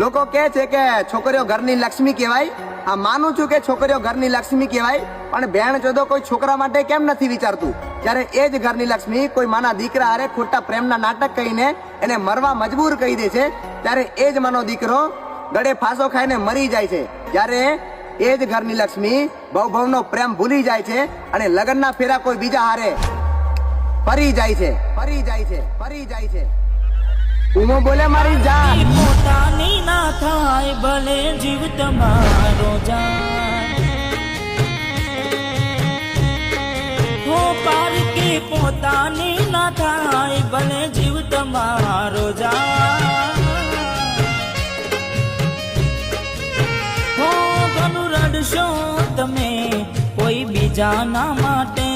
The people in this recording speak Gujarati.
લોકો કહે છે કે છોકરીઓ ઘરની લક્ષ્મી કહેવાય. આ માનું છું કે છોકરીઓ ઘરની લક્ષ્મી કહેવાય. પણ બેન ચોદો કોઈ છોકરા માટે કેમ નથી વિચારતું? જ્યારે એ જ ઘરની લક્ષ્મી કોઈ માના દીકરા હારે ખોટા પ્રેમના નાટક કહીને એને મરવા મજબૂર કહી દે છે, ત્યારે એ જ માનો દીકરો ગળે ફાંસો ખાઈને મરી જાય છે. જ્યારે એ જ ઘરની લક્ષ્મી ભવભવનો પ્રેમ ભૂલી જાય છે અને લગ્નના ફેરા કોઈ બીજા હારે ફરી જાય છે, ફરી જાય છે, ફરી જાય છે. ઉમો બોલે મારી જાન. પોતાની ના થાય, ભલે જીવ તમારો જાય હો પારકી પોતાની ના થાય, ભલે જીવ તમારો જાય હો ઘણું રડશો તમે કોઈ બીજાના માટે